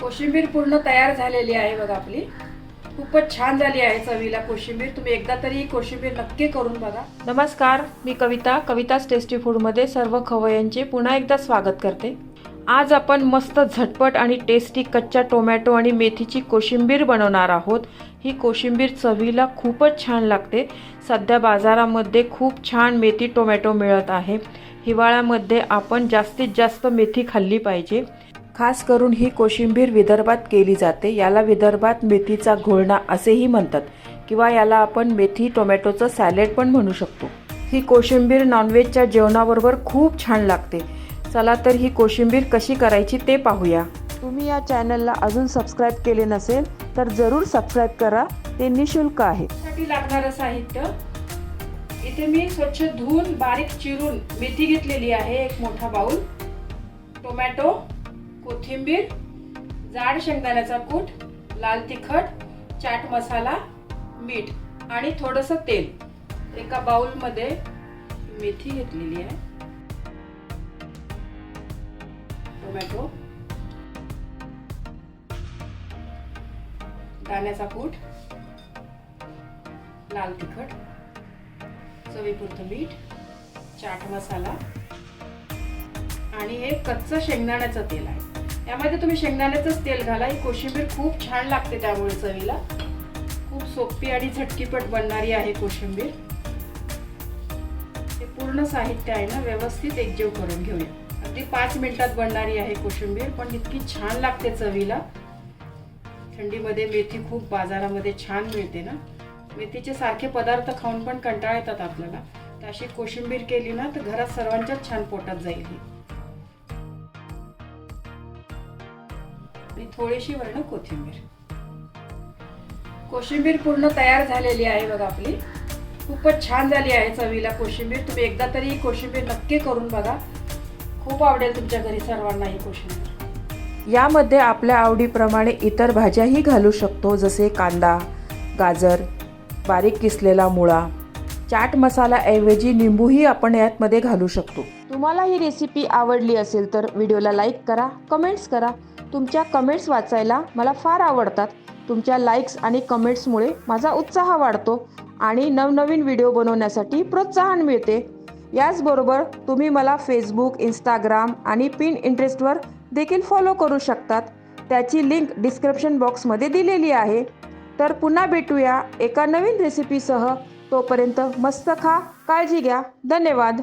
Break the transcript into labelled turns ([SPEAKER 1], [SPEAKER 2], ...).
[SPEAKER 1] कोशिंबीर पूर्ण तयार झालेली आहे बघा आपली. खूपच छान झाली आहे चवीला कोशिंबीर. तुम्ही एकदा तरी कोशिंबीर नक्की करून बघा. नमस्कार मी कविता कविताच टेस्टी फूडमध्ये सर्व खवयांचे पुन्हा एकदा स्वागत करते. आज आपण मस्त झटपट आणि टेस्टी कच्च्या टोमॅटो आणि मेथीची कोशिंबीर बनवणार आहोत. ही कोशिंबीर चवीला खूपच छान लागते. सध्या बाजारामध्ये खूप छान मेथी टोमॅटो मिळत आहे. हिवाळ्यामध्ये आपण जास्तीत जास्त मेथी खाल्ली पाहिजे. खास करून ही कोशिंबीर विदर्भात केली जाते. याला विदर्भात मेथीचा घोळणा असेही म्हणतात किंवा याला आपण मेथी टोमॅटोचं सॅलेड पण म्हणू शकतो. ही कोशिंबीर नॉनव्हेजच्या जेवणाबरोबर खूप छान लागते. चला तर ही कोशिंबीर कशी करायची ते पाहूया. तुम्ही या चॅनलला अजून सबस्क्राईब केले नसेल तर जरूर सबस्क्राईब करा. ते निशुल्क आहे. साठी लागणारं साहित्य. इथे मी स्वच्छ धुवून बारीक चिरून मेथी घेतलेली आहे एक मोठा बाउल. टोमॅटो. कोथिंबीर जाड शेंगदाण्याचा कूट लाल तिखट चाट मसाला मीठ आणि थोडंसं तेल. एका बाउलमध्ये मेथी घेतलेली आहे. टोमॅटो. दाण्याचा कूट. लाल तिखट. चवीपुरतं मीठ. चाट मसाला. आणि हे कच्चं शेंगदाण्याचं तेल आहे. त्यामध्ये तुम्ही शेंगदाण्याचंच तेल घाला. ही कोशिंबीर खूप छान लागते त्यामुळे चवीला. खूप सोपी आणि झटकीपट बनणारी आहे कोशिंबीर. हे पूर्ण साहित्य आहे ना व्यवस्थित एकजीव करून घेऊया. अगदी पाच मिनिटात बनणारी आहे कोशिंबीर पण इतकी छान लागते चवीला. थंडीमध्ये मेथी खूप बाजारामध्ये छान मिळते ना. मेथीचे सारखे पदार्थ खाऊन पण कंटाळा येतात आपल्याला. तर अशी कोशिंबीर केली ना तर घरात सर्वांच्याच छान पोटात जाईल आणि थोडीशी वर्ण कोथिंबीर. कोशिंबीर पूर्ण तयार झालेली आहे बघा आपली. खूपच छान झाली आहे चवीला कोशिंबीर. तुम्ही एकदा तरी ही कोशिंबीर नक्की करून बघा. खूप आवडेल तुमच्या घरी सर्वांना ही कोशिंबीर. यामध्ये आपल्या आवडीप्रमाणे इतर भाज्याही घालू शकतो जसे कांदा गाजर बारीक किसलेला मुळा चाट मसालाऐवजी लिंबूही आपण यातमध्ये घालू शकतो. तुम्हाला ही रेसिपी आवडली असेल तर व्हिडिओला लाईक करा कमेंट्स करा तुमच्या कमेंट्स वाचायला मला फार आवडतात. तुमच्या लाईक्स आणि कमेंट्समुळे माझा उत्साह वाढतो आणि नवनवीन व्हिडिओ बनवण्यासाठी प्रोत्साहन मिळते. याचबरोबर तुम्ही मला फेसबुक इंस्टाग्राम आणि पिन इंटरेस्टवर देखील फॉलो करू शकतात. त्याची लिंक डिस्क्रिप्शन बॉक्समध्ये दिलेली आहे. तर पुन्हा भेटूया एका नवीन रेसिपीसह तोपर्यंत मस्त खा काळजी घ्या. धन्यवाद.